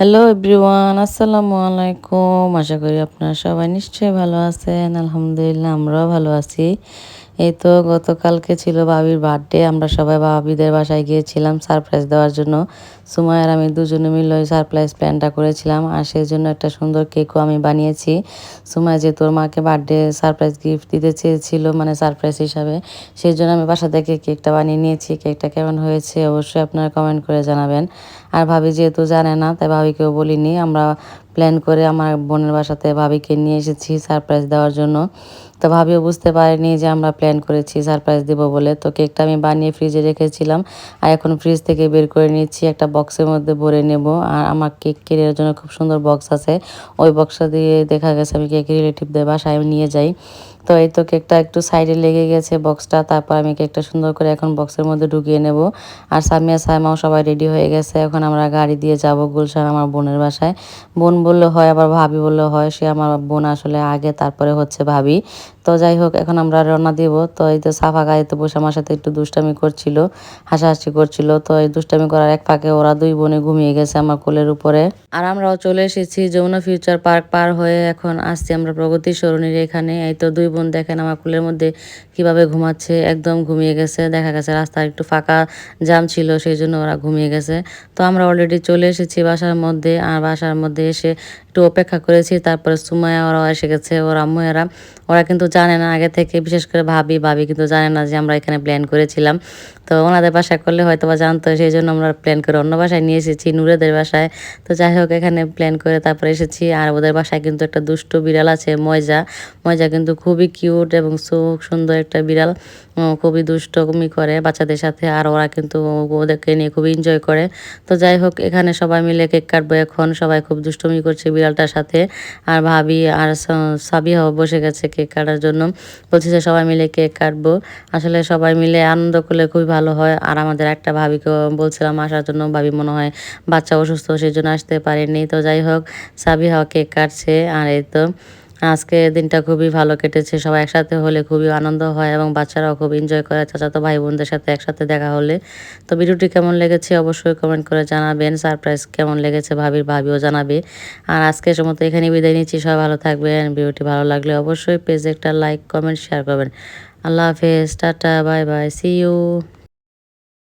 Hello everyone আসসালামু আলাইকুম আশা করি আপনারা সবাই নিশ্চয়ই ভালো আছেন। আলহামদুলিল্লাহ, আমরাও ভালো আছি। এই তো গতকালকে ছিল বাবির বার্থডে, আমরা সবাই বাবিদের বাসায় গিয়েছিলাম সারপ্রাইজ দেওয়ার জন্য। সুমায় আর আমি দুজনে মিলে ওই সারপ্রাইজ প্ল্যানটা করেছিলাম আর সেই জন্য একটা সুন্দর কেকও আমি বানিয়েছি। সুমায় যে তোর মাকে বার্থডে সারপ্রাইজ গিফট দিতে চেয়েছিল মানে সারপ্রাইজ হিসাবে, সেই জন্য আমি বাসা থেকে কেকটা বানিয়ে নিয়েছি। কেকটা কেমন হয়েছে অবশ্যই আপনারা কমেন্ট করে জানাবেন। আর ভাবি যেহেতু জানে না, তাই ভাবিকেও বলিনি, আমরা প্ল্যান করে আমার বোনের বাসাতে ভাবিকে নিয়ে এসেছি সারপ্রাইজ দেওয়ার জন্য। তো ভাবিও বুঝতে পারিনি যে আমরা প্ল্যান করেছি সারপ্রাইজ দেবো বলে। তো কেকটা আমি বানিয়ে ফ্রিজে রেখেছিলাম। আর এখন ফ্রিজ থেকে বের করে নিচ্ছি, একটা বক্সের মধ্যে ভরে নেব। আর আমার কেক কেনার জন্য খুব সুন্দর বক্স আছে। ওই বক্সটা দিয়ে দেখা গেছে আমি কেকের রিলেটিভদের বাসায় নিয়ে যাই। তো এই তো কেকটা একটু সাইডে লেগে গেছে বক্সটা তারপর আমি কেকটা সুন্দর করে এখন বক্সের মধ্যে ঢুকিয়ে নেব। আর সামিয়া, সাইমাও সবাই রেডি হয়ে গেছে। এখন আমরা গাড়ি দিয়ে যাব গুলশান আমার বোনের বাসায়। বোন বললে হয়, আবার ভাবি বললে হয়। সে আমার বোন আসলে আগে, তারপরে হচ্ছে ভাবি। তো যাই হোক, এখন আমরা রওনা দিব। তো এই তো সাফা গাড়িতে বসে আমার সাথে একটু দুষ্টামি করছিল, হাসাহাসি করছিল। তো এই দুষ্টামি করার এক ফাঁকে ওরা দুই বোনে ঘুমিয়ে গেছে আমার কোলের উপরে। আর আমরাও চলে এসেছি যমুনা ফিউচার পার্ক পার হয়ে। এখন আসছি আমরা প্রগতি সরণির এখানে। এই তো দুই বোন দেখেন, আমার কুলের মধ্যে কীভাবে ঘুমাচ্ছে, একদম ঘুমিয়ে গেছে। দেখা গেছে রাস্তা একটু ফাঁকা জাম ছিল, সেই জন্য ওরা ঘুমিয়ে গেছে। তো আমরা অলরেডি চলে এসেছি বাসার মধ্যে, আর বাসার মধ্যে এসে একটু অপেক্ষা করেছি। তারপরে সুমায়া ওরাও এসে গেছে, ওরা, আম্মুয়েরা। ওরা কিন্তু জানে না, আগে থেকে, বিশেষ করে ভাবি ভাবি কিন্তু জানে না যে আমরা এখানে প্ল্যান করেছিলাম। তো ওনাদের বাসায় করলে হয়তো বা জানতো, সেই জন্য আমরা প্ল্যান করে অন্য বাসায় নিয়ে এসেছি, নুরেদের বাসায়। তো যাই হোক, এখানে প্ল্যান করে তারপরে এসেছি, আর ওদের বাসায় কিন্তু একটা দুষ্ট বিড়াল আছে, ময়জা। ময়জা কিন্তু খুবই কিউট এবং সুখ সুন্দর একটা বিড়াল খুবই দুষ্টমি করে বাচ্চাদের সাথে আর ওরা কিন্তু ওদেরকে নিয়ে খুবই এনজয় করে। তো যাই হোক, এখানে সবাই মিলে কেক কাটবো এখন। সবাই খুব দুষ্টমি করছে বিড়ালটার সাথে। আর ভাবি আর সাবিহাও বসে গেছে কেক কাটার জন্য। বলছি যে সবাই মিলে কেক কাটবো। আসলে সবাই মিলে আনন্দ করলে খুবই ভালো হয়। আর আমাদের একটা ভাবিকে বলছিলাম আসার জন্য, ভাবি মনে হয় বাচ্চা অসুস্থ, সেই জন্য আসতে পারেনি। তো যাই হোক সাবিহাও কেক কাটছে। আর এই তো আজকে দিনটা খুবই ভালো কেটেছে। সবাই একসাথে হলে খুবই আনন্দ হয় এবং বাচ্চারাও খুব এনজয় করে। চাচাতো ভাই বোনদের সাথে একসাথে দেখা হলে। তো ভিডিওটি কেমন লেগেছে অবশ্যই কমেন্ট করে জানাবেন। সারপ্রাইজ কেমন লেগেছে ভাবির ভাবিও জানাবে। আর আজকে সময় এখানে বিদায় নিচ্ছি। সবাই ভালো থাকবেন। ভিডিওটি ভালো লাগলে অবশ্যই পেজে একটা লাইক কমেন্ট শেয়ার করবেন। আল্লাহ হাফেজ। Tata bye bye see you